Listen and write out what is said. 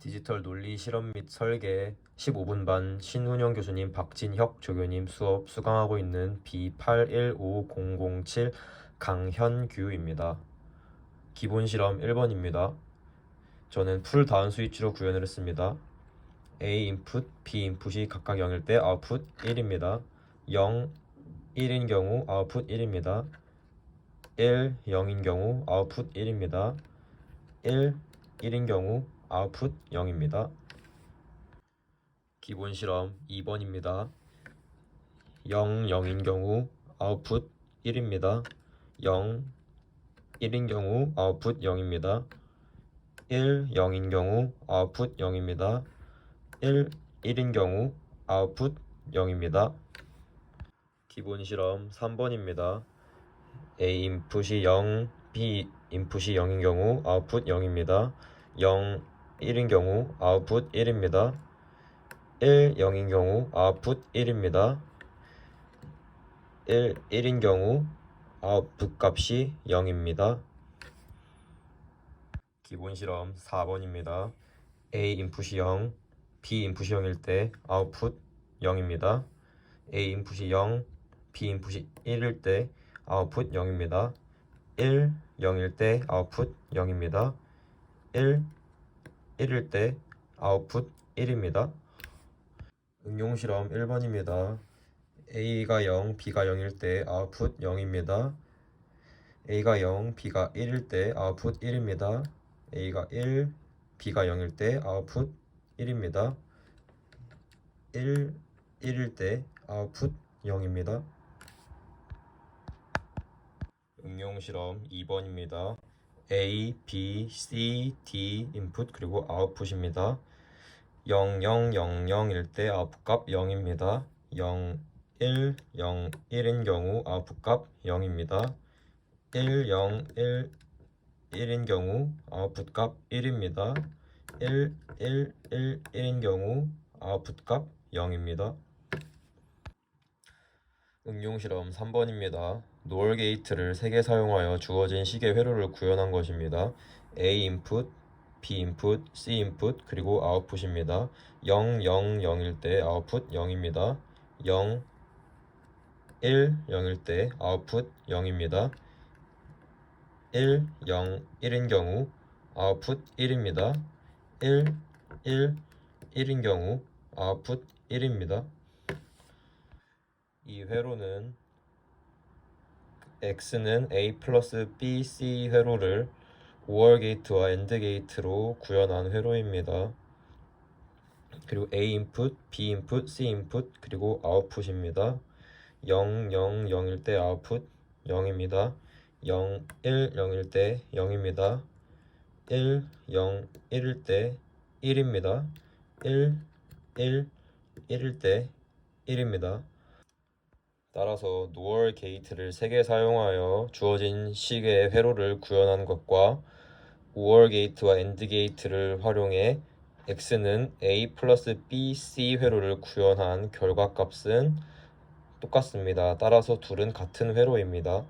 디지털 논리 실험 및 설계 15분 반 신훈영 교수님 박진혁 조교님 수업 수강하고 있는 B815007 강현규입니다. 기본 실험 1번입니다. 저는 풀 다운 스위치로 구현을 했습니다. A 인풋, B 인풋이 각각 0일 때 아웃풋 1입니다. 0, 1인 경우 아웃풋 1입니다. 1, 0인 경우 아웃풋 1입니다. 1, 1인 경우 아웃풋 0입니다. 기본 실험 2번입니다. 0, 0인 경우 아웃풋 1입니다. 0, 1인 경우 아웃풋 0입니다. 1, 0인 경우 아웃풋 0입니다. 1, 1인 경우 아웃풋 0입니다. 기본 실험 3번입니다. A 인풋이 0, B 인풋이 0인 경우 아웃풋 0입니다. 0, 1인 경우 아웃풋 1입니다. 1, 0인 경우 아웃풋 1입니다. 1, 1인 경우 아웃풋 값이 0입니다. 기본 실험 4번입니다. A 인풋이 0, B 인풋이 0일 때 아웃풋 0입니다. A 인풋이 0, B 인풋이 1일 때 아웃풋 0입니다. 1, 0일 때 아웃풋 0입니다. 1, 1일 때 아웃풋 1입니다. 응용 실험 1번입니다. A가 0, B가 0일 때 아웃풋 0입니다. A가 0, B가 1일 때 아웃풋 1입니다. A가 1, B가 0일 때 아웃풋 1입니다. 1, 1일 때 아웃풋 0입니다. 응용 실험 2번입니다. A, B, C, D 인풋 그리고 아웃풋입니다. 0, 0, 0, 0일 때 아웃풋 값 0입니다. 0, 1, 0, 1인 경우 아웃풋 값 0입니다. 1, 0, 1, 1인 경우 아웃풋 값 1입니다. 1, 1, 1, 1인 경우 아웃풋 값 0입니다. 응용 실험 3번입니다. 노얼 게이트를 3개 사용하여 주어진 식의 회로를 구현한 것입니다. A 인풋, B 인풋, C 인풋, 그리고 아웃풋입니다. 0, 0, 0일 때 아웃풋 0입니다. 0, 1, 0일 때 아웃풋 0입니다. 1, 0, 1인 경우 아웃풋 1입니다. 1, 1, 1인 경우 아웃풋 1입니다. 이 회로는 x는 a 플러스 b, c 회로를 5월 게이트와 엔드 게이트로 구현한 회로입니다. 그리고 a 인풋, b 인풋, c 인풋, 그리고 아웃풋입니다. 0, 0, 0일 때 아웃풋 0입니다. 0, 1, 0일 때 0입니다. 1, 0, 1일 때 1입니다. 1, 1, 1일 때 1입니다. 따라서 노얼 게이트를 3개 사용하여 주어진 식의 회로를 구현한 것과 5월 게이트와 엔드 게이트를 활용해 x는 a 플러스 b, c 회로를 구현한 결과값은 똑같습니다. 따라서 둘은 같은 회로입니다.